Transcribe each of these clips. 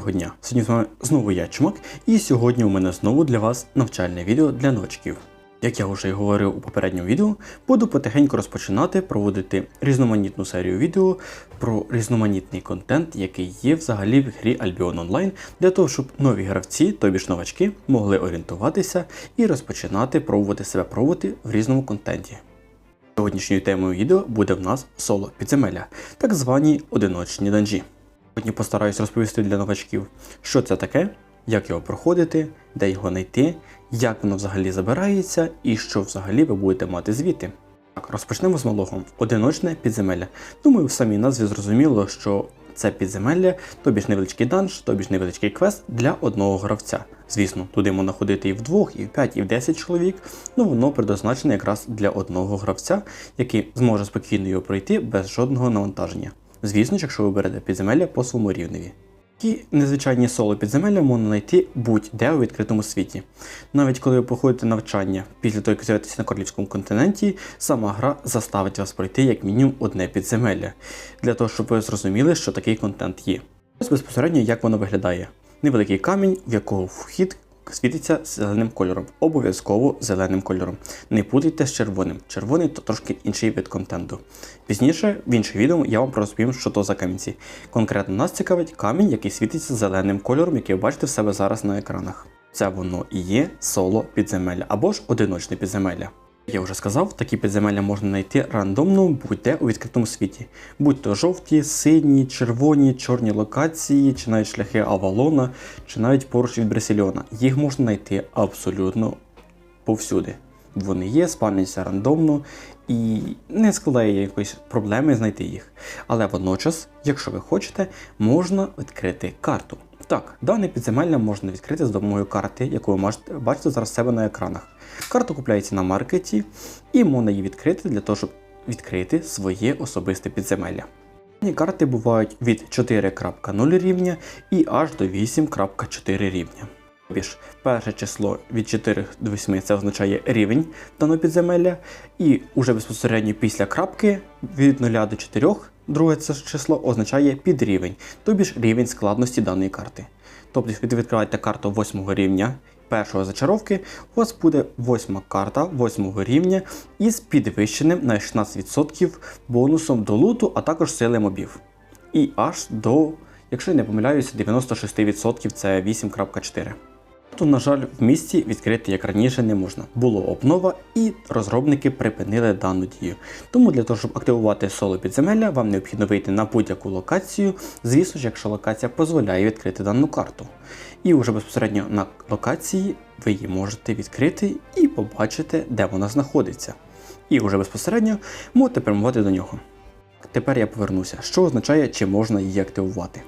Доброго дня! Сьогодні з вами знову я Чмак, і сьогодні у мене знову для вас навчальне відео для новачків. Як я вже і говорив у попередньому відео, буду потихеньку розпочинати проводити різноманітну серію відео про різноманітний контент, який є взагалі в грі Albion Online, для того, щоб нові гравці, тобі ж новачки, могли орієнтуватися і розпочинати пробувати себе пробувати в різному контенті. Сьогоднішньою темою відео буде в нас соло підземелля, так звані одиночні данжі. Сьогодні постараюсь розповісти для новачків, що це таке, як його проходити, де його знайти, як воно взагалі забирається і що взагалі ви будете мати звідти. Так, розпочнемо з малого. Одиночне підземелля. Думаю, в самій назві зрозуміло, що це підземелля, тобі ж невеличкий данж, тобі ж невеличкий квест для одного гравця. Звісно, туди можна ходити і в двох, і в п'ять, і в десять чоловік, ну воно предназначене якраз для одного гравця, який зможе спокійно його пройти без жодного навантаження. Звісно ж, якщо ви берете підземелля по своєму рівневі. Такі незвичайні соло підземелля можна знайти будь-де у відкритому світі. Навіть коли ви проходите навчання після того, як з'явитеся на королівському континенті, сама гра заставить вас пройти як мінімум одне підземелля, для того, щоб ви зрозуміли, що такий контент є. Ось безпосередньо як воно виглядає. Невеликий камінь, в якого вхід світиться зеленим кольором, обов'язково зеленим кольором. Не путайте з червоним. Червоний то трошки інший вид контенту. Пізніше, в інших відео, я вам розповім, що то за камінці. Конкретно нас цікавить камінь, який світиться зеленим кольором, який ви бачите в себе зараз на екранах. Це воно і є соло підземелля або ж одиночне підземелля. Я вже сказав, такі підземелля можна знайти рандомно будь-де у відкритому світі. Будь то жовті, сині, червоні, чорні локації, чи навіть шляхи Авалона, чи навіть поруч від Бресельона. Їх можна знайти абсолютно повсюди. Вони є, спавняться рандомно і не складає якоїсь проблеми знайти їх. Але водночас, якщо ви хочете, можна відкрити карту. Так, дане підземелля можна відкрити з допомогою карти, яку ви можете бачити зараз себе на екранах. Карта купляється на маркеті і можна її відкрити для того, щоб відкрити своє особисте підземелля. Дані карти бувають від 4.0 рівня і аж до 8.4 рівня. Перше число від 4 до 8 це означає рівень даного підземелля, і уже безпосередньо після крапки від 0 до 4 друге це число означає підрівень, тобі ж рівень складності даної карти. Тобто, ви відкриваєте карту 8 рівня першого зачаровки, у вас буде восьма карта 8 рівня із підвищеним на 16% бонусом до луту, а також сили мобів. І аж до, якщо я не помиляюся, 96% це 8.4. То, на жаль, в місті відкрити як раніше не можна. Було обнова, і розробники припинили дану дію. Тому для того, щоб активувати соло підземелля, вам необхідно вийти на будь-яку локацію, звісно ж, якщо локація дозволяє відкрити дану карту. І вже безпосередньо на локації ви її можете відкрити і побачити, де вона знаходиться. І вже безпосередньо можете прямувати до нього. Тепер я повернуся, що означає, чи можна її активувати.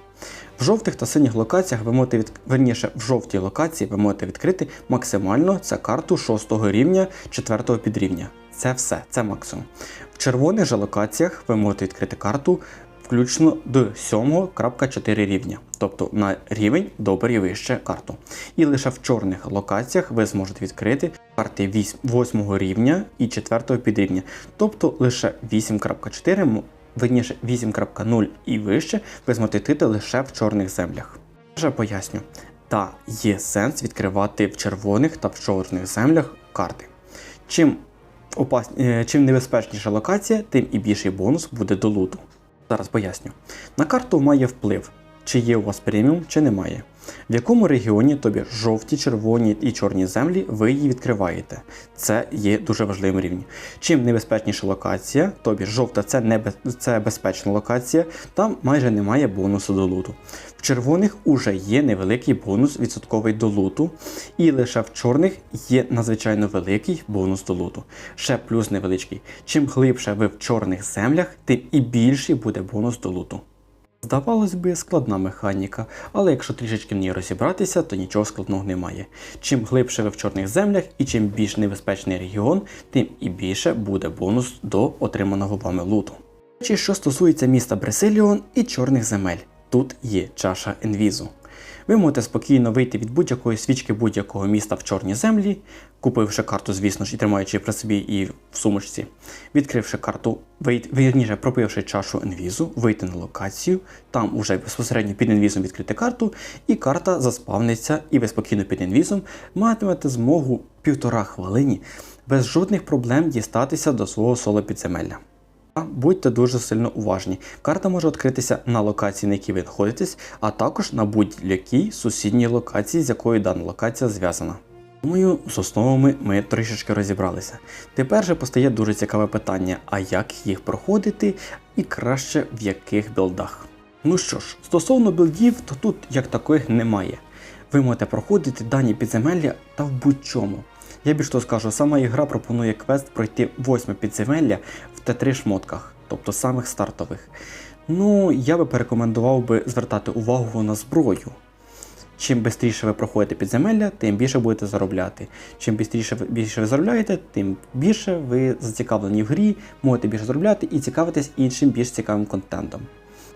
В жовтих та синіх локаціях ви можете від... верніше, в жовтій локації ви можете відкрити максимально це карту 6 рівня 4 підрівня. Це все, це максимум. В червоних же локаціях ви можете відкрити карту включно до 7.4 рівня, тобто на рівень добре і вище карту. І лише в чорних локаціях ви зможете відкрити карти 8 рівня і 4 підрівня, тобто лише 8.4 Верніше 8.0 і вище ви зможете лише в чорних землях. Вже поясню, та є сенс відкривати в червоних та в чорних землях карти. Чим опас... Е, чим небезпечніша локація, тим і більший бонус буде до луту. Зараз поясню. На карту має вплив, чи є у вас преміум, чи немає. В якому регіоні тобі жовті, червоні і чорні землі ви її відкриваєте. Це є дуже важливим рівнем. Чим небезпечніша локація, тобі жовта це небе... це безпечна локація, там майже немає бонусу до луту. В червоних уже є невеликий бонус відсотковий до луту, і лише в чорних є надзвичайно великий бонус до луту. Ще плюс невеличкий. Чим глибше ви в чорних землях, тим і більший буде бонус до луту. Здавалось би, складна механіка, але якщо трішечки в ній розібратися, то нічого складного немає. Чим глибше ви в чорних землях і чим більш небезпечний регіон, тим і більше буде бонус до отриманого вами луту. Що стосується міста Бресиліон і чорних земель, тут є чаша енвізу. Ви можете спокійно вийти від будь-якої свічки будь-якого міста в чорні землі, купивши карту, звісно ж, і тримаючи при собі і в сумочці, відкривши карту, вірніше, пропивши чашу інвізу, вийти на локацію, там уже безпосередньо під інвізом відкрити карту, і карта заспавниться, і ви спокійно під інвізом матимете змогу півтора хвилині без жодних проблем дістатися до свого соло підземелля. Будьте дуже сильно уважні. Карта може відкритися на локації, на якій ви знаходитесь, а також на будь-якій сусідній локації, з якою дана локація зв'язана. Думаю, з основами ми трішечки розібралися. Тепер же постає дуже цікаве питання: а як їх проходити і краще в яких білдах? Ну що ж, стосовно білдів, то тут як таких немає. Ви можете проходити дані підземелля та в будь-чому. Я більш того скажу, сама ігра пропонує квест пройти 8 підземелля Т3 шмотках, тобто самих стартових. Ну, я би порекомендував би звертати увагу на зброю. Чим швидше ви проходите підземелля, тим більше будете заробляти. Чим ви більше ви заробляєте, тим більше ви зацікавлені в грі, можете більше заробляти і цікавитись іншим більш цікавим контентом.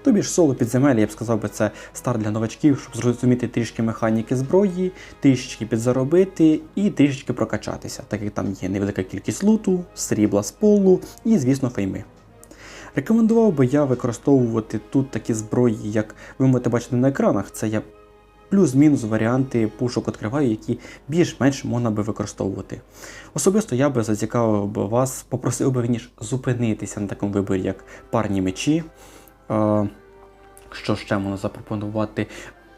Тобі ж соло підземелля, я б сказав би, це старт для новачків, щоб зрозуміти трішки механіки зброї, трішечки підзаробити і трішечки прокачатися, так як там є невелика кількість луту, срібла з полу і, звісно, фейми. Рекомендував би я використовувати тут такі зброї, як ви можете бачити на екранах, це я плюс-мінус варіанти пушок відкриваю, які більш-менш можна би використовувати. Особисто я би зацікавив би вас, попросив би ніж зупинитися на такому виборі, як парні мечі. Е, Що ще можна запропонувати?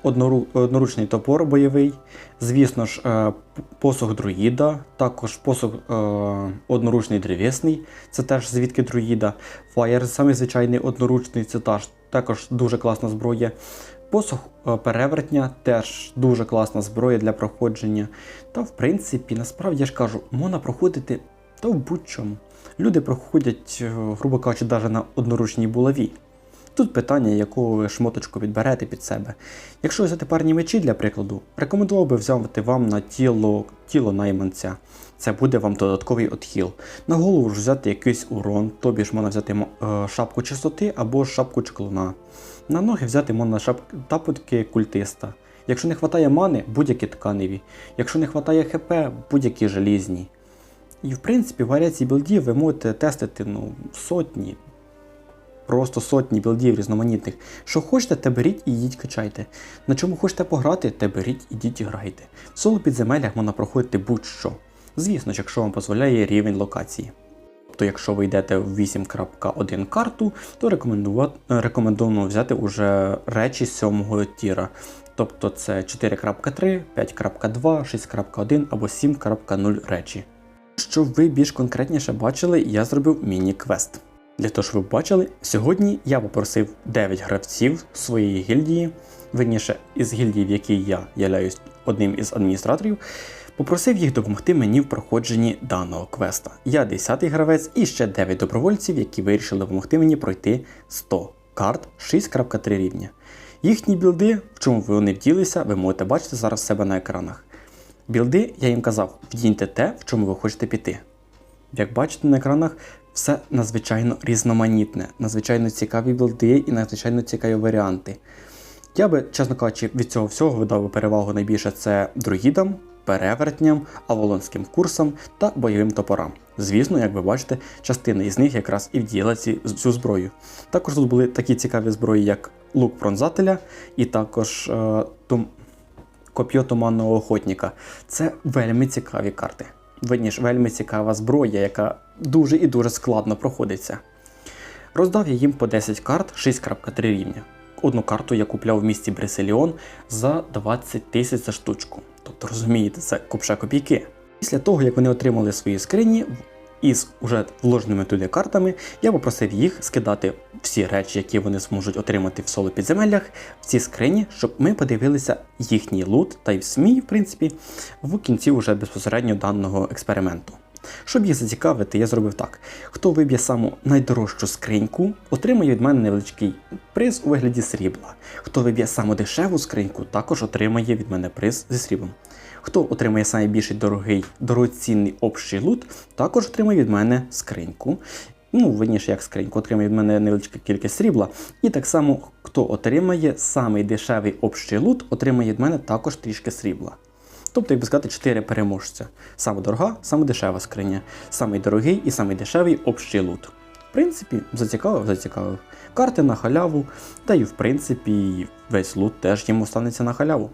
Однору, одноручний топор бойовий, звісно ж, е, посох друїда, також посох е, одноручний древесний, це теж звідки друїда. Фаєр, самий звичайний одноручний, це також дуже класна зброя. Посох перевертня теж дуже класна зброя для проходження. Та, в принципі, насправді я ж кажу, можна проходити та в будь-чому. Люди проходять, грубо кажучи, навіть на одноручній булаві. Тут питання, яку ви шмоточку підберете під себе. Якщо взяти парні мечі, для прикладу, рекомендував би взяти вам на тіло, тіло найманця. Це буде вам додатковий отхіл. На голову ж взяти якийсь урон, тобі ж можна взяти е, шапку чистоти або шапку чеклуна. На ноги взяти можна шапки тапотки культиста. Якщо не вистачає мани, будь-які тканеві. Якщо не вистачає ХП, будь-які желізні. І в принципі варіації білдів ви можете тестити ну, сотні, просто сотні білдів різноманітних. Що хочете, те беріть і йдіть качайте. На чому хочете пограти, те беріть, ідіть і грайте. В соло підземеллях можна проходити будь-що. Звісно якщо вам дозволяє рівень локації. Тобто, якщо ви йдете в 8.1 карту, то рекомендовано взяти уже речі 7 тіра. Тобто це 4.3, 5.2, 6.1 або 7.0 речі. Щоб ви більш конкретніше бачили, я зробив міні-квест. Для того, щоб ви бачили, сьогодні я попросив 9 гравців своєї гільдії, верніше із гільдії, в якій я являюсь одним із адміністраторів, попросив їх допомогти мені в проходженні даного квеста. Я 10-й гравець і ще 9 добровольців, які вирішили допомогти мені пройти 100 карт 6.3 рівня. Їхні білди, в чому вони вділися, ви можете бачити зараз себе на екранах. Білди, я їм казав, вдіньте те, в чому ви хочете піти. Як бачите на екранах, все надзвичайно різноманітне, надзвичайно цікаві білди і надзвичайно цікаві варіанти. Я би, чесно кажучи, від цього всього видав перевагу найбільше це друїдам, перевертням, аволонським курсам та бойовим топорам. Звісно, як ви бачите, частина із них якраз і вдіяла ці, цю зброю. Також тут були такі цікаві зброї, як лук пронзателя і також е, том, коп'є туманного охотника. Це вельми цікаві карти. Верніше, вельми цікава зброя, яка дуже і дуже складно проходиться. Роздав я їм по 10 карт 6.3 рівня. Одну карту я купляв в місті Бреселіон за 20 тисяч за штучку. Тобто, розумієте, це купша копійки. Після того, як вони отримали свої скрині із уже вложеними туди картами, я попросив їх скидати всі речі, які вони зможуть отримати в соло підземеллях, в ці скрині, щоб ми подивилися їхній лут та й в СМІ, в принципі, в кінці уже безпосередньо даного експерименту. Щоб їх зацікавити, я зробив так: хто виб'є саму найдорожчу скриньку, отримає від мене невеличкий приз у вигляді срібла. Хто виб'є саму дешеву скриньку, також отримає від мене приз зі сріблом. Хто отримає найбільший дорогий дорогоцінний общий лут, також отримає від мене скриньку. Ну, винніше як скриньку, отримає від мене невеличка кількість срібла. І так само, хто отримає самий дешевий общий лут, отримає від мене також трішки срібла. Тобто, як би сказати, 4 переможця. Саме дорога, саме дешева скриня, самий дорогий і самий дешевий общий лут. В принципі, зацікавив, зацікавив. Карти на халяву, та й в принципі весь лут теж йому станеться на халяву.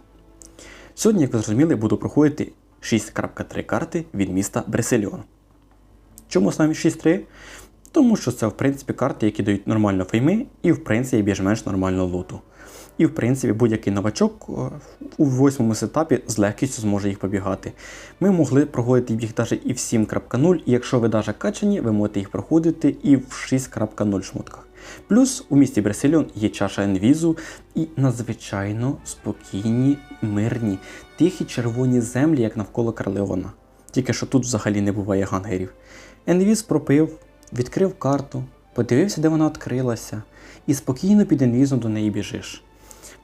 Сьогодні, як ви зрозуміли, буду проходити 6.3 карти від міста Бресельон. Чому саме 6.3? Тому що це, в принципі, карти, які дають нормально фейми і, в принципі, більш-менш нормально луту. І, в принципі, будь-який новачок у восьмому сетапі з легкістю зможе їх побігати. Ми могли проходити їх навіть і в 7.0, і якщо ви навіть качані, ви можете їх проходити і в 6.0 шмотках. Плюс у місті Бресельон є чаша енвізу і надзвичайно спокійні, мирні, тихі червоні землі, як навколо Карлеона. Тільки що тут взагалі не буває гангерів. Енвіз пропив, відкрив карту, подивився, де вона відкрилася, і спокійно під енвізом до неї біжиш.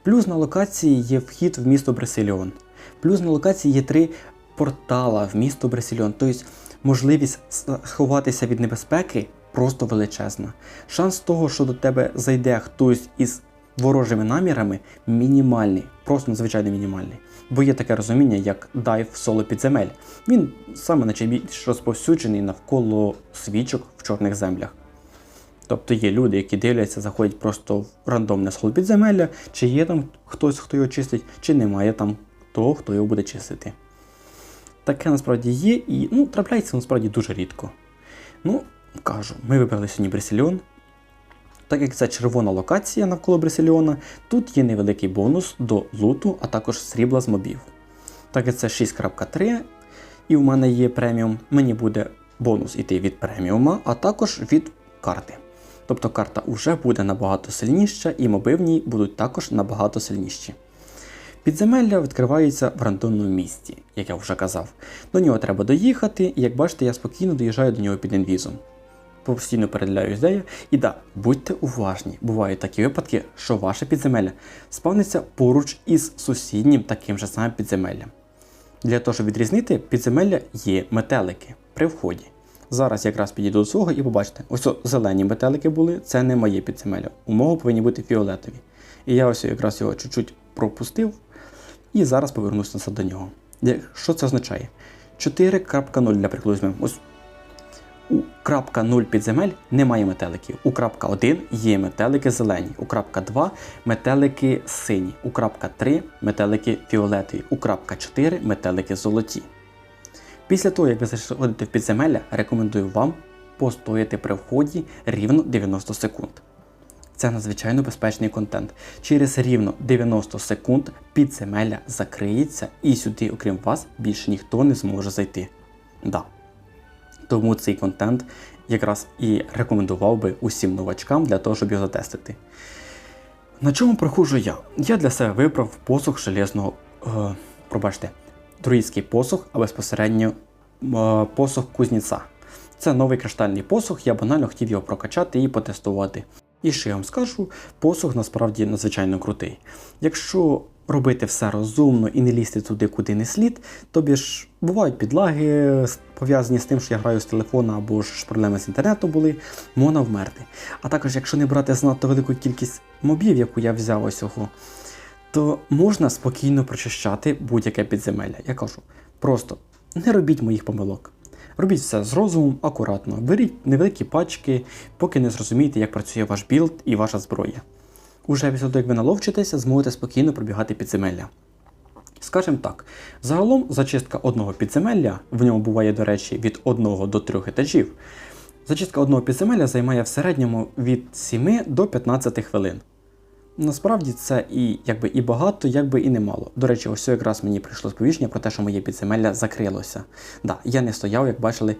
Плюс на локації є вхід в місто Бресельон. Плюс на локації є три портала в місто Бресельон. Тобто можливість сховатися від небезпеки просто величезна. Шанс того, що до тебе зайде хтось із ворожими намірами, мінімальний, просто надзвичайно мінімальний. Бо є таке розуміння, як дайв соло підземель. Він саме найбільш розповсюджений навколо свічок в чорних землях. Тобто є люди, які дивляться, заходять просто в рандомне схол підземелля, чи є там хтось, хто його чистить, чи немає там того, хто його буде чистити. Таке насправді є і ну, трапляється насправді дуже рідко. Ну, кажу, ми вибрали сьогодні Бресельон. Так як це червона локація навколо Бресельона, тут є невеликий бонус до луту, а також срібла з мобів. Так як це 6.3, і в мене є преміум, мені буде бонус іти від преміума, а також від карти. Тобто карта вже буде набагато сильніша, і моби в ній будуть також набагато сильніші. Підземелля відкривається в рандомному місці, як я вже казав. До нього треба доїхати, і як бачите, я спокійно доїжджаю до нього під інвізом. Постійно переділяю ідею. І да, будьте уважні, бувають такі випадки, що ваше підземелля спавниться поруч із сусіднім таким же самим підземеллям. Для того, щоб відрізнити, підземелля є метелики при вході. Зараз якраз підійду до свого і побачите, ось зелені метелики були, це не моє підземелля. У повинні бути фіолетові. І я ось якраз його чуть-чуть пропустив і зараз повернуся назад до нього. Що це означає? 4.0 для прикладу візьмемо. Ось у крапка 0 підземель немає метеликів. У крапка 1 є метелики зелені, у крапка 2 метелики сині, у крапка 3 метелики фіолетові, у крапка 4 метелики золоті. Після того, як ви заходите в підземелля, рекомендую вам постояти при вході рівно 90 секунд. Це надзвичайно безпечний контент. Через рівно 90 секунд підземелля закриється і сюди, окрім вас, більше ніхто не зможе зайти. Да. Тому цей контент якраз і рекомендував би усім новачкам для того, щоб його затестити. На чому проходжу я? Я для себе вибрав посух железного, е, пробачте, друїдський посух, а безпосередньо е, посух кузніця. Це новий криштальний посух, я банально хотів його прокачати і потестувати. І що я вам скажу, посух насправді надзвичайно крутий. Якщо робити все розумно і не лізти туди, куди не слід, тобі ж бувають підлаги, пов'язані з тим, що я граю з телефона або ж проблеми з інтернету були, можна вмерти. А також, якщо не брати занадто велику кількість мобів, яку я взяв ось цього, то можна спокійно прочищати будь-яке підземелля. Я кажу, просто не робіть моїх помилок. Робіть все з розумом, акуратно, беріть невеликі пачки, поки не зрозумієте, як працює ваш білд і ваша зброя. Уже після того, як ви наловчитеся, зможете спокійно пробігати підземелля. Скажем так, загалом зачистка одного підземелля, в ньому буває, до речі, від 1 до 3 етажів. Зачистка одного підземелля займає в середньому від 7 до 15 хвилин. Насправді це і якби і багато, якби і немало. До речі, ось якраз мені прийшло сповіщення про те, що моє підземелля закрилося. Да, я не стояв, як бачили,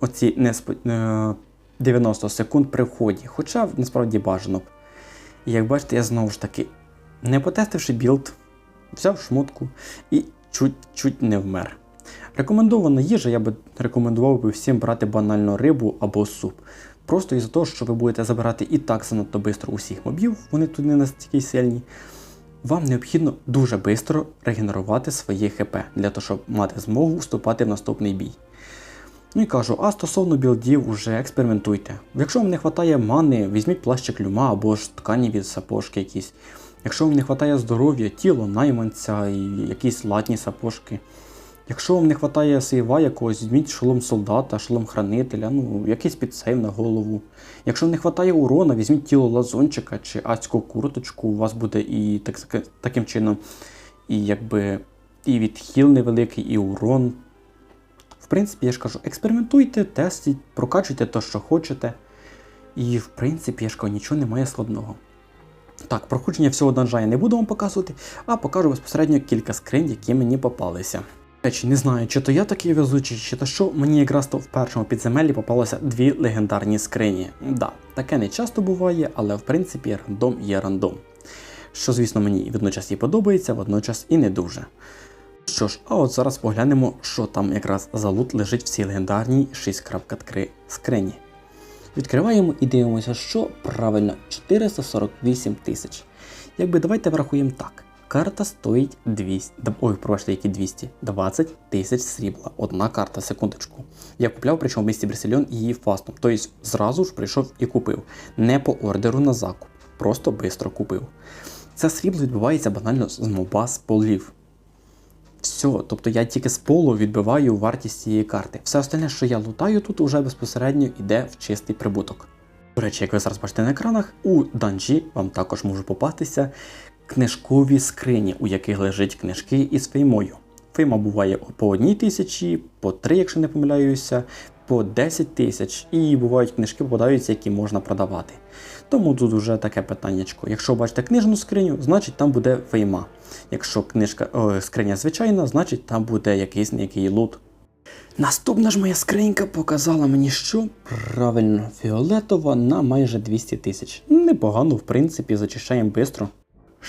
оці несп... 90 секунд при вході, хоча насправді бажано. І як бачите, я знову ж таки, не потестивши білд, взяв шмотку і чуть-чуть не вмер. Рекомендована їжа, я би рекомендував би всім брати банально рибу або суп. Просто із-за того, що ви будете забирати і так занадто швидко усіх мобів, вони тут не настільки сильні. Вам необхідно дуже швидко регенерувати своє ХП для того, щоб мати змогу вступати в наступний бій. Ну і кажу, а стосовно білдів уже експериментуйте. Якщо вам не вистачає мани, візьміть плащик люма або ж ткані від сапожки якісь. Якщо вам не вистачає здоров'я, тіло найманця і якісь латні сапожки. Якщо вам не вистачає сейва якогось, візьміть шолом солдата, шолом хранителя, ну, якийсь підсейв на голову. Якщо не вистачає урона, візьміть тіло лазончика чи адську курточку, у вас буде і так, таким чином і якби і відхил невеликий, і урон. В принципі, я ж кажу, експериментуйте, тестіть, прокачуйте те, що хочете. І в принципі, я ж кажу, нічого немає складного. Так, проходження всього данжа я не буду вам показувати, а покажу безпосередньо кілька скринь, які мені попалися. Речі, не знаю, чи то я такий везучий, чи то що, мені якраз то в першому підземеллі попалося дві легендарні скрині. Да, таке не часто буває, але в принципі рандом є рандом. Що, звісно, мені водночас і подобається, водночас і не дуже. Що ж, а от зараз поглянемо, що там якраз за лут лежить в цій легендарній 6.3 скрині. Відкриваємо і дивимося, що правильно 448 тисяч. Якби давайте врахуємо так. Карта стоїть 200. Ой, пробачте, які 200. 20 тисяч срібла. Одна карта, секундочку. Я купляв, причому в місті Бресельон її фастом. Тобто зразу ж прийшов і купив. Не по ордеру на закуп. Просто бистро купив. Це срібло відбувається банально з моба з полів. Все, тобто я тільки з полу відбиваю вартість цієї карти. Все остальне, що я лутаю, тут уже безпосередньо йде в чистий прибуток. До речі, як ви зараз бачите на екранах, у данжі вам також можуть попатися книжкові скрині, у яких лежать книжки із феймою. Фейма буває по одній тисячі, по три, якщо не помиляюся, по 10 тисяч, і бувають книжки попадаються, які можна продавати. Тому тут вже таке питаннячко. Якщо бачите книжну скриню, значить там буде фейма. Якщо книжка, о, скриня звичайна, значить там буде якийсь який лут. Наступна ж моя скринька показала мені, що правильно, фіолетова на майже 200 тисяч. Непогано, в принципі, зачищаємо швидко.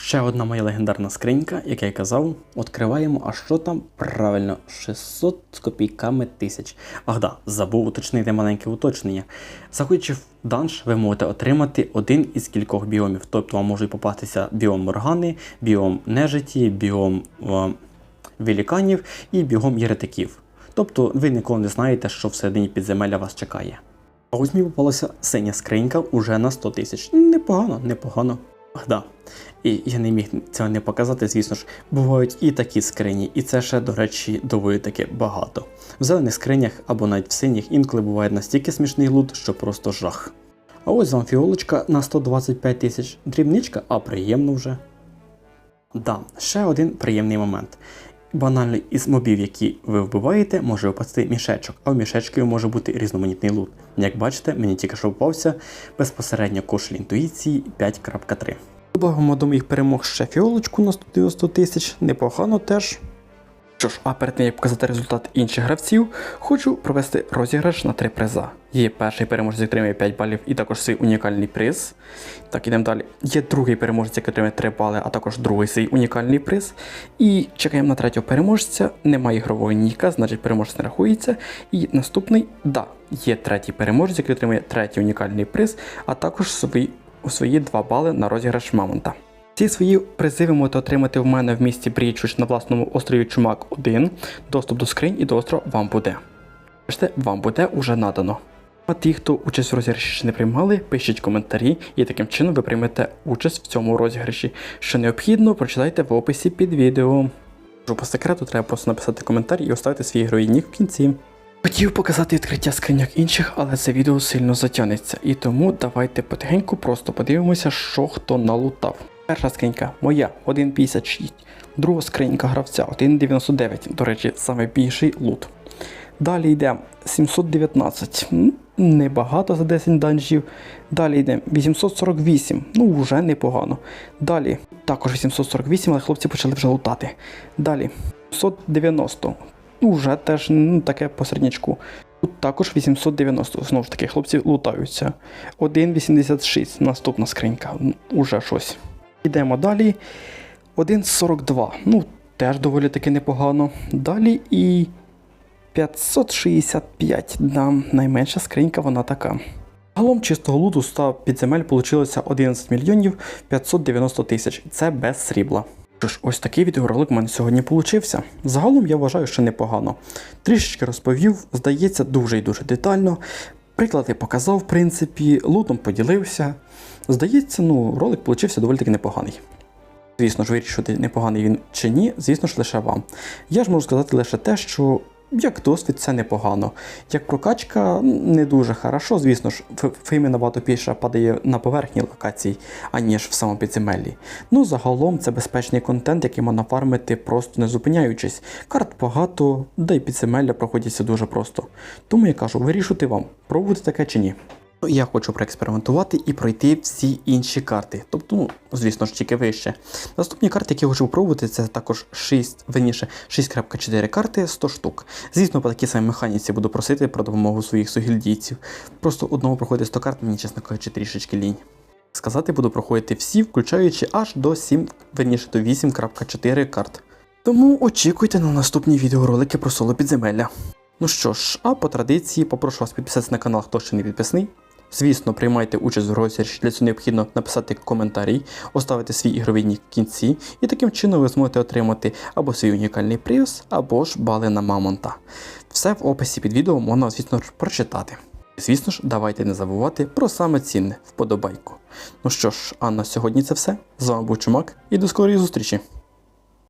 Ще одна моя легендарна скринька, як я й казав, відкриваємо, а що там правильно, 600 з копійками тисяч. Ах да, забув уточнити маленьке уточнення. Заходячи в данж, ви можете отримати один із кількох біомів. Тобто вам можуть попастися біом Моргани, біом нежиті, біом о, веліканів і біом єретиків. Тобто ви ніколи не знаєте, що всередині підземелля вас чекає. А ось мені попалася синя скринька уже на 100 тисяч. Непогано, непогано. Да. І я не міг цього не показати, звісно ж, бувають і такі скрині, і це ще, до речі, доволі таки багато. В зелених скринях або навіть в синіх інколи буває настільки смішний лут, що просто жах. А ось вам фіолочка на 125 тисяч. Дрібничка, а приємно вже. Да, ще один приємний момент. Банально із мобів, які ви вбиваєте, може випасти мішечок, а в мішечки може бути різноманітний лут. Як бачите, мені тільки що впався безпосередньо кошель інтуїції 5.3. Добавимо до моїх перемог ще фіолочку на 190 тисяч, непогано теж. Що ж, а перед тим як показати результат інших гравців, хочу провести розіграш на три приза. Є перший переможець, який отримує 5 балів і також свій унікальний приз. Так, ідемо далі. Є другий переможець, який отримує 3 бали, а також другий свій унікальний приз. І чекаємо на третього переможця. Немає ігрового ніка, значить переможець не рахується. І наступний, да, є третій переможець, який отримує третій унікальний приз, а також свої, свої 2 бали на розіграш Мамонта. Ці свої призи ви можете отримати в мене в місті Брічуч на власному острові Чумак 1. Доступ до скринь і до острова вам буде. Бачите, вам буде уже надано. А ті, хто участь в розіграші ще не приймали, пишіть коментарі, і таким чином ви приймете участь в цьому розіграші. Що необхідно, прочитайте в описі під відео. По секрету треба просто написати коментар і оставити свій ігровий нік в кінці. Хотів показати відкриття скриняк інших, але це відео сильно затягнеться. І тому давайте потихеньку просто подивимося, що хто налутав. Перша скринька моя 1,56. Друга скринька гравця 1,99. До речі, найбільший лут. Далі йде 719. Небагато за 10 данжів. Далі йде 848. Ну, вже непогано. Далі також 848, але хлопці почали вже лутати. Далі 790. Ну, вже теж ну, таке посереднячку. Тут також 890. Знову ж таки, хлопці лутаються. 1,86. Наступна скринька. Уже щось. Йдемо далі. 1,42. Ну, теж доволі таки непогано. Далі і 565. Да, найменша скринька вона така. Загалом чистого луту з 100 підземель вийшло 11 мільйонів 590 тисяч. Це без срібла. Що ж, ось такий відеоролик у мене сьогодні получився. Загалом я вважаю, що непогано. Трішечки розповів, здається, дуже і дуже детально. Приклади показав, в принципі, лутом поділився. Здається, ну, ролик получився доволі таки непоганий. Звісно ж, вирішити, непоганий він чи ні, звісно ж, лише вам. Я ж можу сказати лише те, що як досвід це непогано. Як прокачка не дуже хорошо, звісно ж, фейми набагато більше падає на поверхні локацій, аніж в самому підземеллі. Ну, загалом це безпечний контент, який можна фармити просто не зупиняючись. Карт багато, да й підземелля проходяться дуже просто. Тому я кажу, вирішуйте вам, пробувати таке чи ні. Я хочу проекспериментувати і пройти всі інші карти. Тобто, ну, звісно ж, тільки вище. Наступні карти, які я хочу спробувати, це також 6, верніше, 6.4 карти 100 штук. Звісно, по такій самій механіці буду просити про допомогу своїх сугільдійців. Просто одного проходити 100 карт, мені, чесно кажучи, трішечки лінь. Сказати буду проходити всі, включаючи аж до 7, верніше до 8.4 карт. Тому очікуйте на наступні відеоролики про соло підземелля. Ну що ж, а по традиції попрошу вас підписатися на канал, хто ще не підписаний. Звісно, приймайте участь в розіграші, для цього необхідно написати коментарій, оставити свій ігровий нік в кінці, і таким чином ви зможете отримати або свій унікальний приз, або ж бали на мамонта. Все в описі під відео можна, звісно ж, прочитати. Звісно ж, давайте не забувати про саме цінне вподобайку. Ну що ж, а на сьогодні це все. З вами був Чумак і до скорої зустрічі!